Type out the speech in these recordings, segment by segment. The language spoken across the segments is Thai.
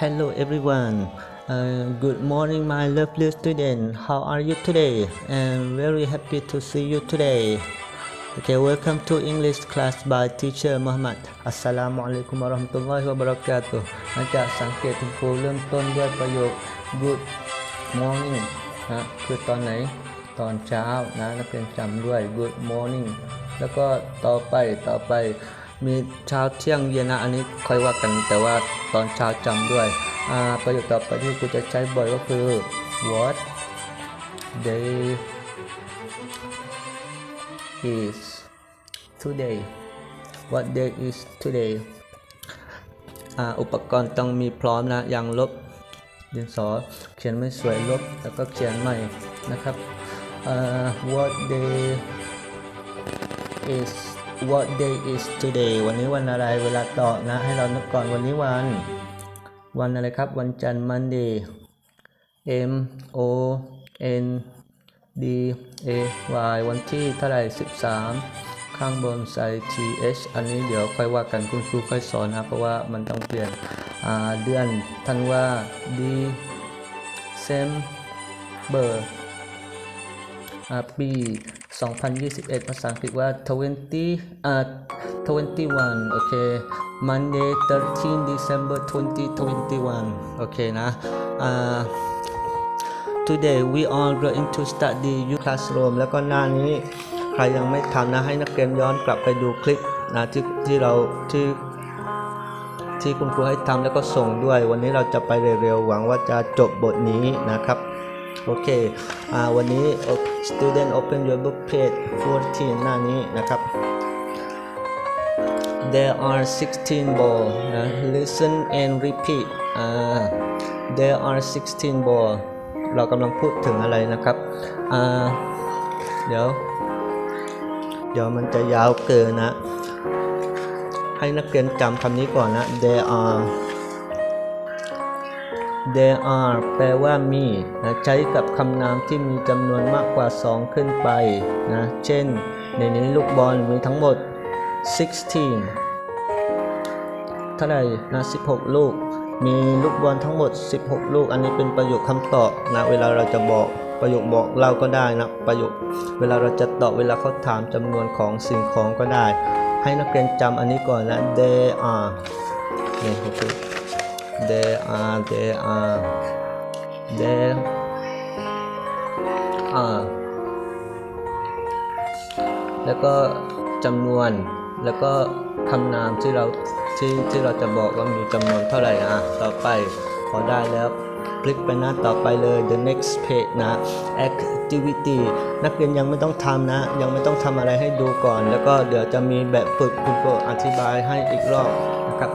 Hello everyone. Uh, good morning, my lovely student. How are you today? I'm very happy to see you today. Okay, welcome to English class by teacher Muhammad. Assalamu alaikum warahmatullahi wabarakatuh. หลังจากสังเกตคุณครูเริ่มต้นด้วยประโยค good morning นะคือตอนไหน ตอนเช้านะนักเรียนจำด้วย good morning แล้วก็ต่อไปต่อไป มีเช้าเที่ยงเย็นนะอันนี้ค่อยว่ากันแต่ว่าตอนเช้าจำด้วยประโยคต่อไปที่ครูจะใช้บ่อยก็คือ what day is today what day is today อุปกรณ์ต้องมีพร้อมนะยางลบดินสอเขียนไม่สวยลบแล้วก็เขียนใหม่นะครับ what day is what day is today วันนี้วันอะไรเวลาตอบนะ ให้เรานึกก่อนวันนี้วัน วันอะไรครับ วันจันทร์ Monday M O N D A Y วันที่เท่าไหร่ 13 ข้างบนใส่ T H อันนี้เดี๋ยวค่อยว่ากันคุณครูค่อยสอนนะ เพราะว่ามันต้องเปลี่ยนเดือนธันว่า D December อ่าปี 2021 ภาษาอังกฤษว่า 20อ่า21 โอเค Monday 13 December 2021 โอเคนะอ่า Today we are going to study you classroom แล้วก็หน้านี้ใครยังไม่ทำนะให้นักเรียนย้อนกลับไปดูคลิปนะที่ที่เราที่ที่คุณครูให้ทำแล้วก็ส่งด้วย วันนี้เราจะไปเร็วๆหวังว่าจะจบบทนี้นะครับ โอเคอวันนี้ student open your book page 14 หน้านี้นะครับ There are 16 ball นะ listen and repeat อ่า There are 16 ball เรากำลังพูดถึงอะไรนะครับอ่าเดี๋ยว เดี๋ยวมันจะยาวเกินนะ ให้นักเรียนจำคำนี้ก่อนนะ There are there are แปลว่ามีนะใช้กับคำนามที่มีจำนวนมากกว่า 2 ขึ้นไปนะเช่น ในนี้ลูกบอลมีทั้งหมด 16 เท่าไหร่นะ16 ลูก มีลูกบอลทั้งหมด 16 ลูก อันนี้เป็นประโยคคำตอบนะเวลาเราจะบอกประโยคบอกเราก็ได้นะประโยคเวลาเราจะตอบเวลาเขาถามจำนวนของสิ่งของก็ได้ ให้นักเรียนจำอันนี้ก่อนนะ there are นี่โอเค there are there are there are แล้วก็จำนวนแล้วก็คำนามที่เราที่ที่เราจะบอกว่ามีจำนวนเท่าไหร่อะต่อไปพอได้แล้วคลิกไปหน้าต่อไปเลย the next page นะ activity นักเรียนยังไม่ต้องทำนะ ยังไม่ต้องทำอะไรให้ดูก่อน แล้วก็เดี๋ยวจะมีแบบฝึกคุณครูอธิบายให้อีกรอบนะครับ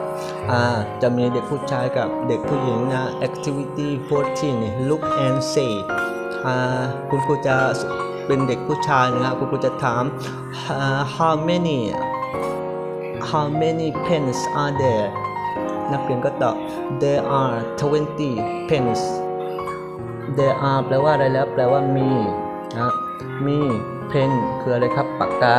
จะมีเด็กผู้ชายกับเด็กผู้หญิงนะ activity 14นี่ look and say คุณครูจะเป็นเด็กผู้ชายนะครับคุณครูจะถาม uh, how many how many pens are there นักเรียนก็ตอบ there are 20 pens there are แปลว่าอะไรแล้ว แปลว่ามีนะมี pen คืออะไรครับ ปากกา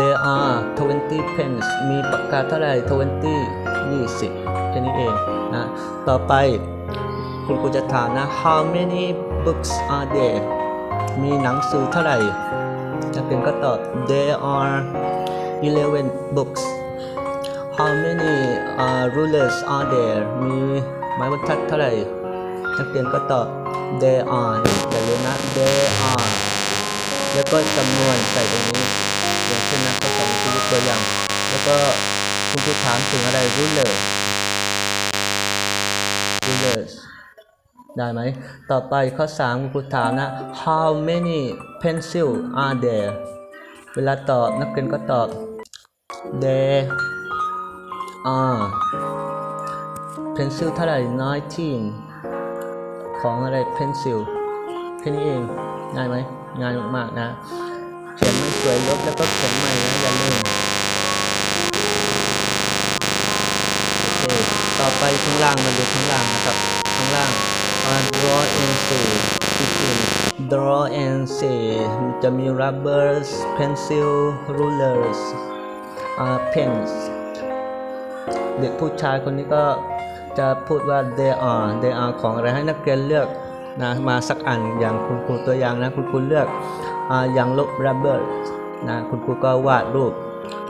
there are 20 pens มีปากกาเท่าไหร่20 20แค่นี้เองนะต่อไปคุณครูจะถามนะ how many books are there มีหนังสือเท่าไหร่นักเรียนก็ตอบ there are 11 books how many uh, rulers are there มีไม้บรรทัดเท่าไหร่นักเรียนก็ตอบ there are อย่าลืมนะ there are แล้วก็จำนวนใส่ตรงนี้ ตัวอย่าง แล้วก็คุณครูถามถึงอะไร ruler rulers ได้ไหม ต่อไปข้อ 3 คุณครูถามนะ how many pencil are there เวลาตอบนักเรียนก็ตอบ there are pencil เท่าไหร่ 19 ของอะไร pencil แค่นี้เอง ง่ายไหม ง่ายมากๆนะ ขียนไม่สวยลบแล้วก็เขียนใหม่นะอย่าลืมโอเคต่อไปข้างล่างมาดูข้างล่างนะครับ ข้างล่าง draw and say begin draw and say จะมี rubbers pencil rulers อ่า pens เด็กผู้ชายคนนี้ก็จะพูดว่า they are they are ของอะไรให้นักเรียนเลือกนะมาสักอันอย่างคุณครูตัวอย่างนะคุณครูเลือก อย่างลบ rubber นะคุณครูก็วาดรูป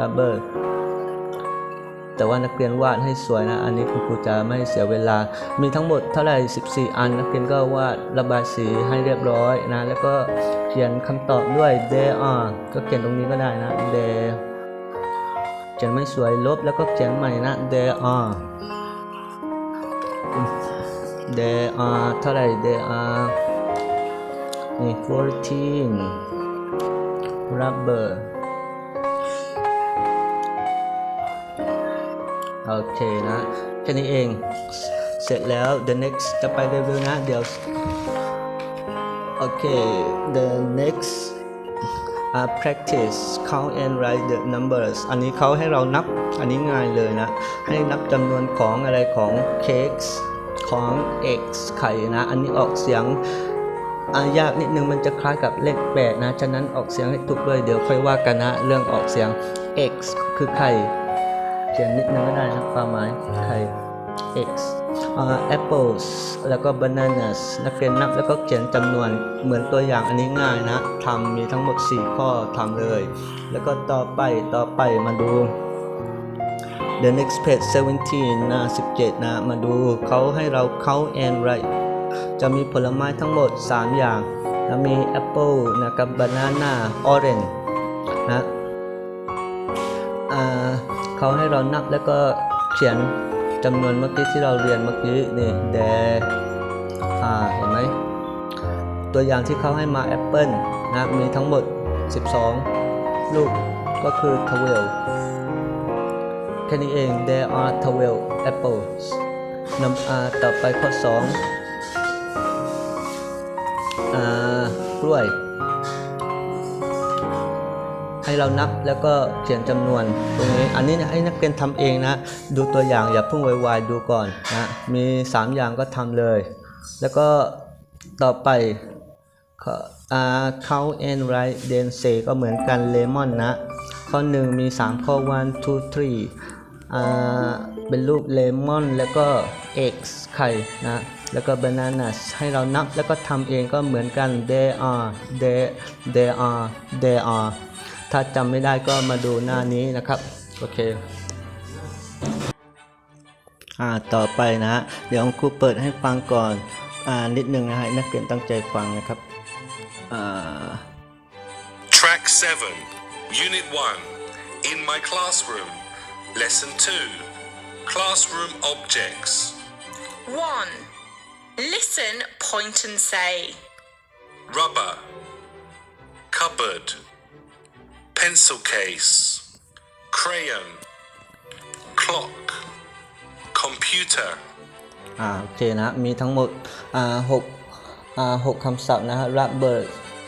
rubber แต่ว่านักเรียนวาดให้สวยนะ อันนี้คุณครูจะไม่เสียเวลา มีทั้งหมดเท่าไหร่ 14 อัน นักเรียนก็วาดระบายสีให้เรียบร้อยนะ แล้วก็เขียนคำตอบด้วย they are ก็เขียนตรงนี้ก็ได้นะ they เขียนไม่สวยลบแล้วก็เขียนใหม่นะ they are they are เท่าไหร่ they are นี่14 rubber โอเคนะ แค่นี้เอง เสร็จแล้ว the next จะไปเร็วๆนะ เดี๋ยว โอเค the next uh, practice count and write the numbers อันนี้เขาให้เรานับ อันนี้ง่ายเลยนะ ให้นับจำนวนของอะไรของ cakes ของ x ไข่นะ อันนี้ออกเสียง อายากนิดนึงมันจะคล้ายกับเลขแปดนะ ฉะนั้นออกเสียงให้ถูกด้วยเดี๋ยวค่อยว่ากันนะเรื่องออกเสียง x คือไข่เขียนนิดนึงก็ได้นะความหมายไข่ x อ่า apples แล้วก็ bananas นักเรียนนับแล้วก็เขียนจำนวนเหมือนตัวอย่างอันนี้ง่ายนะทำมีทั้งหมด 4 ข้อทำเลย แล้วก็ต่อไปต่อไปมาดู the next page 17หน้า17นะมาดูเขาให้เรา count and write จะมีผลไม้ทั้งหมด 3 อย่างนะมี apple นะกับ banana orange นะอ่าเขาให้เรานับแล้วก็เขียนจำนวนเมื่อกี้ที่เราเรียนเมื่อกี้นี่แดอ่าเห็นไหมตัวอย่างที่เขาให้มาแอปเปิลนะมีทั้งหมด 12 ลูกก็คือ 12แค่นี้เอง there are 12 apples นำอาต่อไปข้อ 2 กล้วย ให้เรานับแล้วก็เขียนจำนวนตรงนี้ อันนี้ให้นักเรียนทำเองนะ ดูตัวอย่างอย่าเพิ่งไวๆดูก่อนนะมี 3 อย่างก็ทำเลย แล้วก็ต่อไปข้ออ่า count and write then say ก็เหมือนกัน lemon นะ ข้อ 1 มี 3 ข้อ one two three อ่าเป็นรูปเลมอนแล้วก็ x ไข่นะแล้วก็ bananas ให้เรานับแล้วก็ทำเองก็เหมือนกัน they are they they are they are ถ้าจำไม่ได้ก็มาดูหน้านี้นะครับ โอเคอ่าต่อไปนะฮะเดี๋ยวครูเปิดให้ฟังก่อนอ่านิดนึงนะฮะนักเรียนตั้งใจฟังนะครับอ่า Track 7, Unit 1, In My Classroom, Lesson 2, Classroom Objects. 1. Listen, point and say. Rubber, cupboard, pencil case, crayon, clock, computer. อ่าโอเคนะมีทั้งหมดอ่าหกอ่าหกคำศัพท์นะฮะ rubber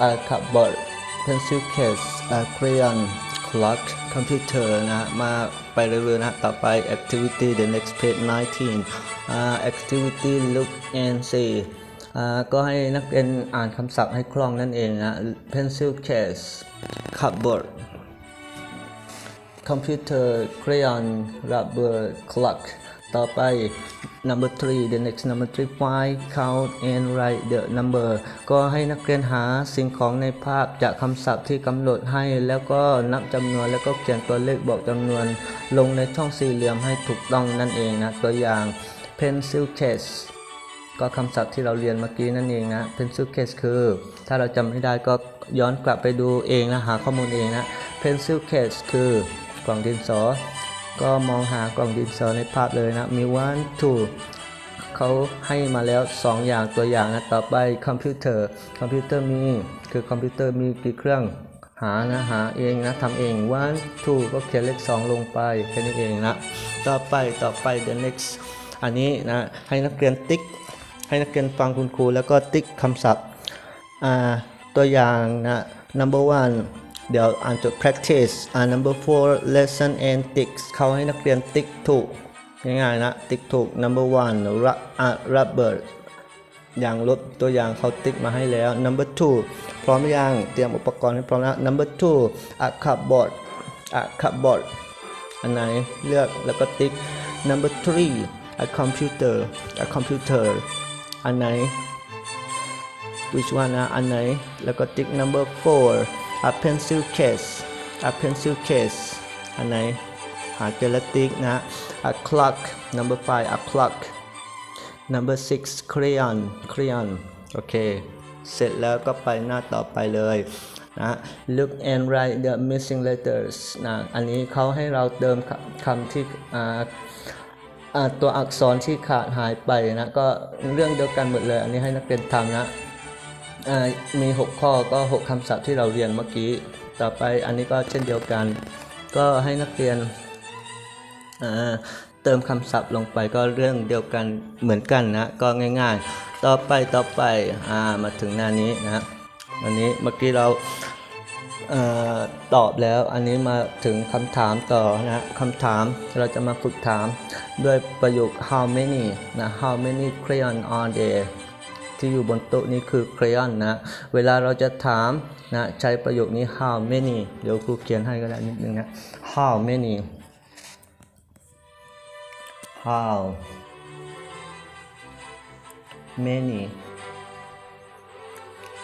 อ่า cupboard pencil case อ่า crayon clock computer นะฮะมา ไปเรื่อยๆนะต่อไป activity the next page 19 uh, activity look and see ก็ให้นักเรียนอ่านคำศัพท์ให้คล่องนั่นเองนะ pencil case cupboard computer crayon rubber clock ต่อไป number three the next number three find count and write the number ก็ให้นักเรียนหาสิ่งของในภาพจากคำศัพท์ที่กำหนดให้ แล้วก็นับจำนวนแล้วก็เขียนตัวเลขบอกจำนวน ลงในช่องสี่เหลี่ยมให้ถูกต้องนั่นเองนะ ตัวอย่าง pencil case ก็คำศัพท์ที่เราเรียนเมื่อกี้นั่นเองนะ pencil case คือ ถ้าเราจำไม่ได้ก็ย้อนกลับไปดูเองนะ หาข้อมูลเองนะ pencil case คือกล่องดินสอ ก็มองหากล่องดินสอในภาพเลยนะ มี one two เขาให้มาแล้ว 2 อย่างตัวอย่างนะ ต่อไปคอมพิวเตอร์ คอมพิวเตอร์มี คือคอมพิวเตอร์มีกี่เครื่อง หานะ หาเองนะทำเอง one two ก็เขียนเลข 2 ลงไปแค่นี้เองนะ ต่อไปต่อไป the next อันนี้นะ ให้นักเรียนติ๊ก ให้นักเรียนฟังคุณครูแล้วก็ติ๊กคำศัพท์ อ่า ตัวอย่างนะ number one เดี๋ยวอ่านจด practice อ่า number four lesson and tick เขาให้นักเรียนติ๊กถูก ง่ายๆนะ ติ๊กถูก number one ru- อ่า rubber อย่างลบตัวอย่างเขาติ๊กมาให้แล้ว number two พร้อมยังเตรียมอุปกรณ์ให้พร้อมแล้ว number two a cupboard a cupboard อันไหนเลือกแล้วก็ติ๊ก number three a computer a computer อันไหน which one นะอันไหน แล้วก็ติ๊ก number four a pencil case a pencil case อันไหนหาเจอแล้วติ๊กนะ a clock number five a clock number six crayon crayon โอเค เสร็จแล้วก็ไปหน้าต่อไปเลยนะ look and write the missing letters นะอันนี้เขาให้เราเติมคำที่อ่าตัวอักษรที่ขาดหายไปนะ ก็เรื่องเดียวกันหมดเลย อันนี้ให้นักเรียนทำนะ มี 6 ข้อก็ 6คำศัพท์ที่เราเรียนเมื่อกี้ ต่อไปอันนี้ก็เช่นเดียวกัน ก็ให้นักเรียนเติมคำศัพท์ลงไปก็เรื่องเดียวกันเหมือนกันนะ ก็ง่าย ๆ ต่อไปต่อไปอามาถึงหน้านี้นะวันนี้เมื่อกี้เราเออตอบแล้วอันนี้มาถึงคำถามต่อนะคำถามเราจะมาฝึกถามด้วยประโยค how many นะ how many crayon are there ที่อยู่บนโต๊ะนี้คือ crayon นะเวลาเราจะถามนะใช้ประโยคนี้ how many เดี๋ยวครูเขียนให้ก็ได้นิดนึงนะ how many how many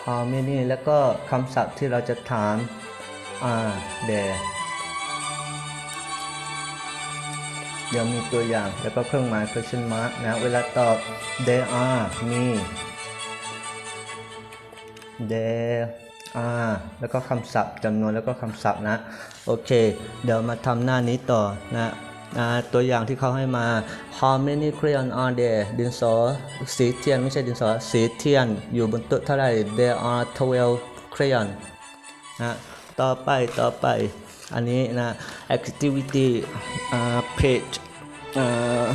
how many แล้วก็คำศัพท์ที่เราจะถาม are there เดี๋ยวมีตัวอย่างแล้วก็เครื่องหมาย question mark นะ เวลาตอบ there are มี there are แล้วก็คำศัพท์จำนวนแล้วก็คำศัพท์นะ โอเค เดี๋ยวมาทำหน้านี้ต่อนะตัวอย่างที่เขาให้มา how many crayon are there ดินสอสีเทียน ไม่ใช่ดินสอสีเทียน อยู่บนโต๊ะเท่าไหร่ there are 12 crayon นะต่อไปต่อไป อันนี้นะ activity อ่า page อ่า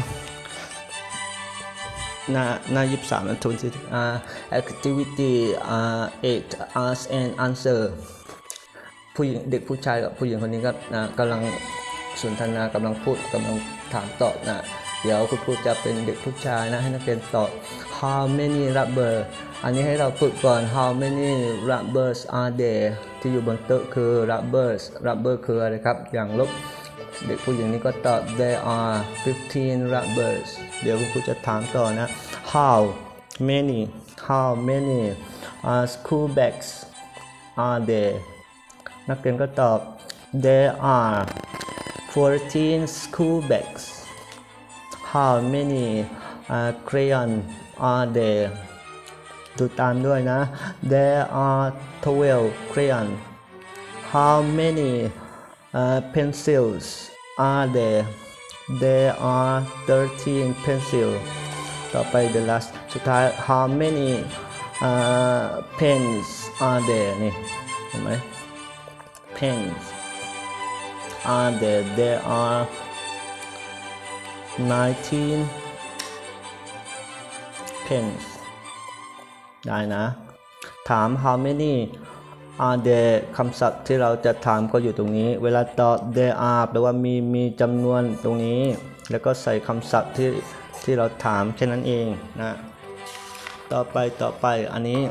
หน้าหน้ายี่สิบสามนทุนสิอ่า activity อ่า eight ask and answer ผู้หญิงเด็กผู้ชายกับผู้หญิงคนนี้ก็นะกำลังสนทนากำลังพูดกำลังถามตอบนะเดี๋ยวคุณครูจะเป็นเด็กผู้ชายนะให้นักเรียนตอบ how many rubber อันนี้ให้เราฝึกก่อน how many rubbers are there ที่อยู่บนโต๊ะคือ rubbers rubber คืออะไรครับ อย่างลบ เด็กผู้หญิงนี้ก็ตอบ there are 15 rubbers เดี๋ยวคุณครูจะถามต่อนะ how many how many uh, school bags are there นักเรียนก็ตอบ there are 14 school bags how many uh, crayon are there ดูตามด้วยนะ there are 12 crayon how many uh, pencils are there there are 13 pencil ต่อไป the last สุดท้าย how many uh, pens are there นี่เห็นไหม pens are there there are 19 pens ได้นะ ถาม how many Are there คำศัพท์ที่เราจะถามก็อยู่ตรงนี้ เวลาตอบ there are แปลว่ามีมีจำนวนตรงนี้ แล้วก็ใส่คำศัพท์ที่ที่เราถามแค่นั้นเองนะ ต่อไปต่อไปอันนี้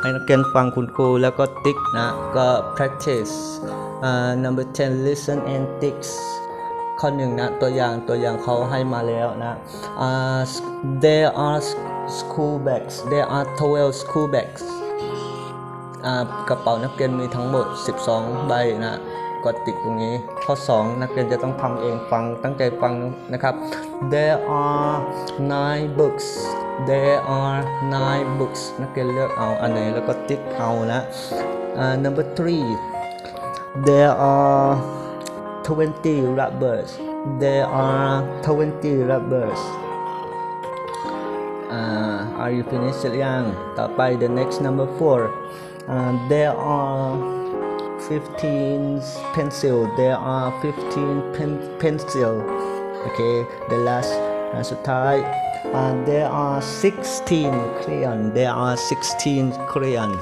ให้นักเรียนฟังคุณครูแล้วก็ติ๊กนะก็ practice uh, number 10 listen and tick ข้อหนึ่งนะตัวอย่างตัวอย่างเขาให้มาแล้วนะ uh, there are school bags there are 12 school bags กระเป๋านักเรียนมีทั้งหมด 12 ใบนะก็ติดตรงนี้ข้อ 2 นักเรียนจะต้องทำเองฟังตั้งใจฟังนะครับ there are nine books there are nine books นักเรียนเลือกเอาอันไหนแล้วก็ติ๊กเอานะอ่า number three there are 20 rubbers there are 20 rubbers uh, are you finished หรือยังต่อไป the next number four uh, there are 15 pencil there are 15 pen pencil okay the last อันสุดท้าย uh, there are 16 crayon there are 16 crayon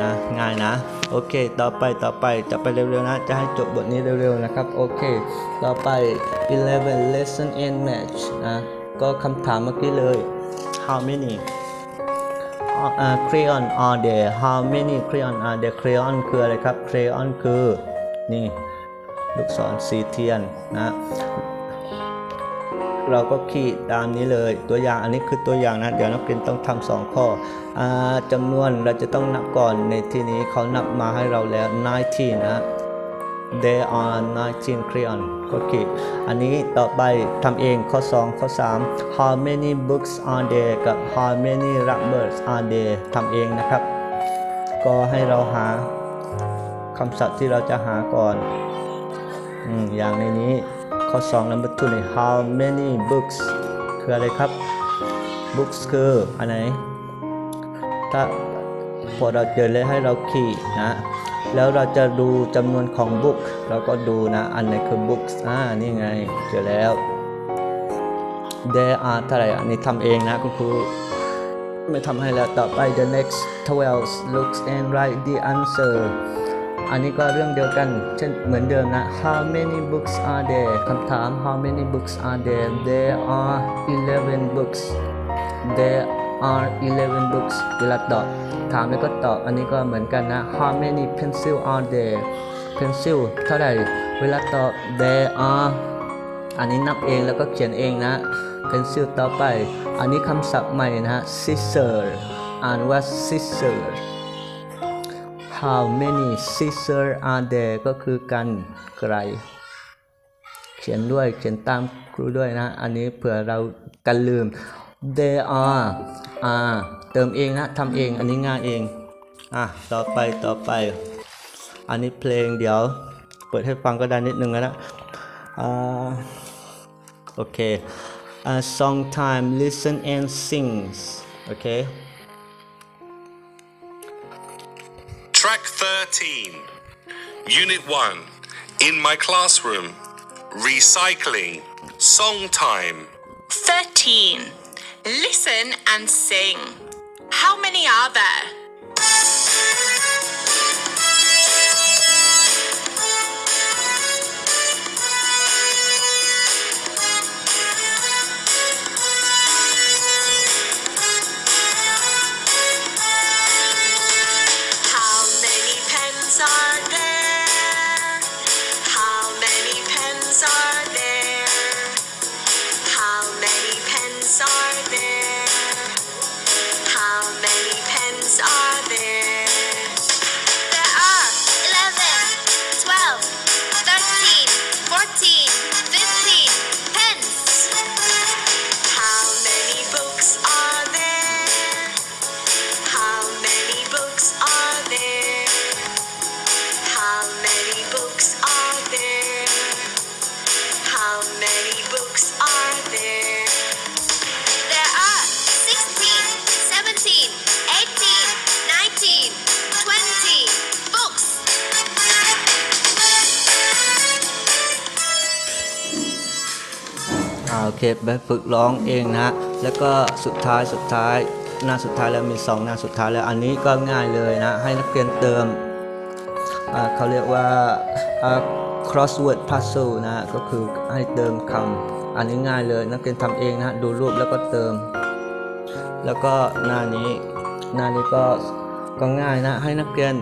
นะง่ายนะโอเค ต่อไปต่อไปจะไปเร็วๆนะ จะให้จบบทนี้เร็วๆนะครับ โอเค ต่อไป 11 lesson and match นะ ก็คำถามเมื่อกี้เลย how many uh, crayon are there how many crayon are there crayon คืออะไรครับ crayon คือนี่ลูกศรสีเทียนนะเราก็ขีดตามนี้เลยตัวอย่างอันนี้คือตัวอย่างนะ เดี๋ยวนักเรียนต้องทำสองข้ออจำนวนเราจะต้องนับก่อนในที่นี้เขานับมาให้เราแล้ว 19 นะ There are 19 crayon ก็ขีดอันนี้ต่อไปทำเองข้อ 2 ข้อ 3 How many books are there กับ How many rubbers are there ทำเองนะครับ ก็ให้เราหาคำศัพท์ที่เราจะหาก่อนอืมอย่างในนี้ข้อ 2 number 2นี่ How many books คืออะไรครับ books คืออันไหนถ้าพอเราเจอเลยให้เราขีดนะ แล้วเราจะดูจำนวนของ book เราก็ดูนะอันไหนคือ books อ่านี่ไงเจอแล้ว there are เท่าไหร่อันนี้ทำเองนะคุณครูไม่ทำให้แล้วต่อไป the next 12 looks and write the answer อันนี้ก็เรื่องเดียวกัน เช่นเหมือนเดิมนะ how many books are there คำถาม how many books are there there are 11 books there are 11 books เวลาตอบถามแล้วก็ตอบอันนี้ก็เหมือนกันนะ how many pencil are there pencil เท่าไหร่เวลาตอบ there are อันนี้นับเองแล้วก็เขียนเองนะ pencil ต่อไป อันนี้คำศัพท์ใหม่นะฮะ scissor อ่านว่า scissor how many scissor are there ก็คือกันไกลเขียนด้วยเขียนตามครูด้วยนะ อันนี้เผื่อเรากันลืม there are are เติมเองนะทำเองอันนี้ง่ายเอง อะ ต่อไปต่อไป อันนี้เพลงเดี๋ยว เปิดให้ฟังก็ได้นิดนึงนะอ่าโอเค uh, song time listen and sings okay Track 13, Unit 1. In my classroom. Recycling. Song time. 13. Listen and sing. How many are there? โอเคไปฝึกร้องเองนะแล้วก็สุดท้ายสุดท้ายหน้าสุดท้ายแล้วมี 2 หน้าสุดท้ายแล้วอันนี้ก็ง่ายเลยนะ ให้นักเรียนเติมเขาเรียกว่า crossword puzzle นะ ก็คือให้เติมคำอันนี้ง่ายเลยนักเรียนทำเองนะ ดูรูปแล้วก็เติม แล้วก็หน้านี้หน้านี้ก็ก็ง่ายนะ ให้นักเรียน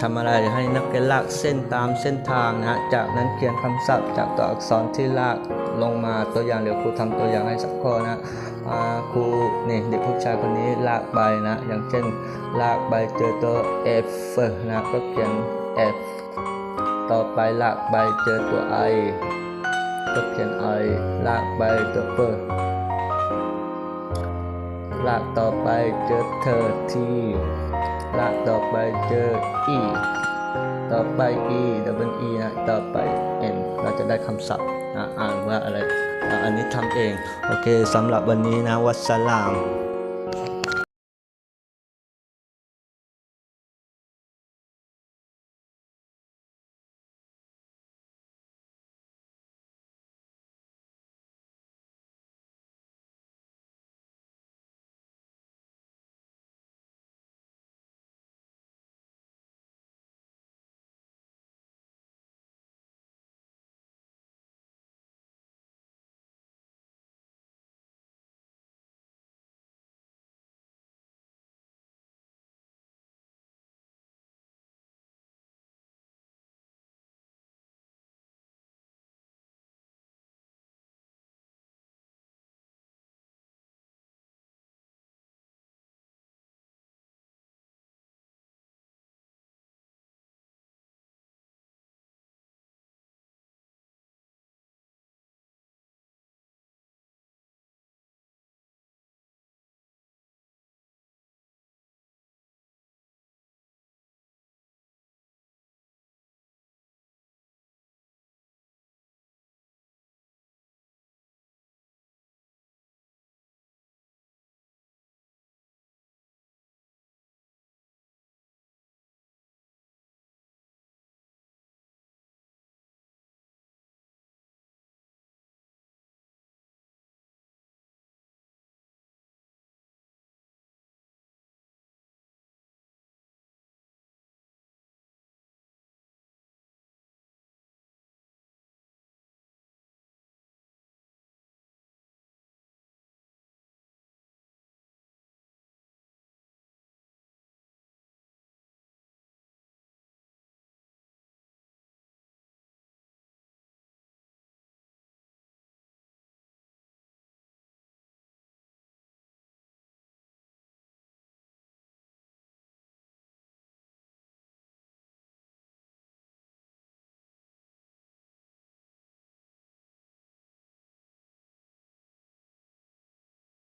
ทำอะไรให้นักเรียนลากเส้นตามเส้นทางนะ จากนั้นเขียนคำศัพท์จากตัวอักษรที่ลาก ลงมาตัวอย่างเดี๋ยวครูทำตัวอย่างให้สักข้อนะครูนี่เด็กผู้ชายคนนี้ลากใบนะ อย่างเช่นลากใบเจอตัว F นะก็เขียน F ต่อไปลากใบเจอตัว I ก็เขียน I ลากใบตัว F ลากต่อไปเจอเธอทีลากต่อไปเจอ e ต่อไป e double e นะต่อไป n เราจะได้คำศัพท์ อ่านว่าอะไร อันนี้ทำเอง โอเคสำหรับวันนี้นะ วัสสลาม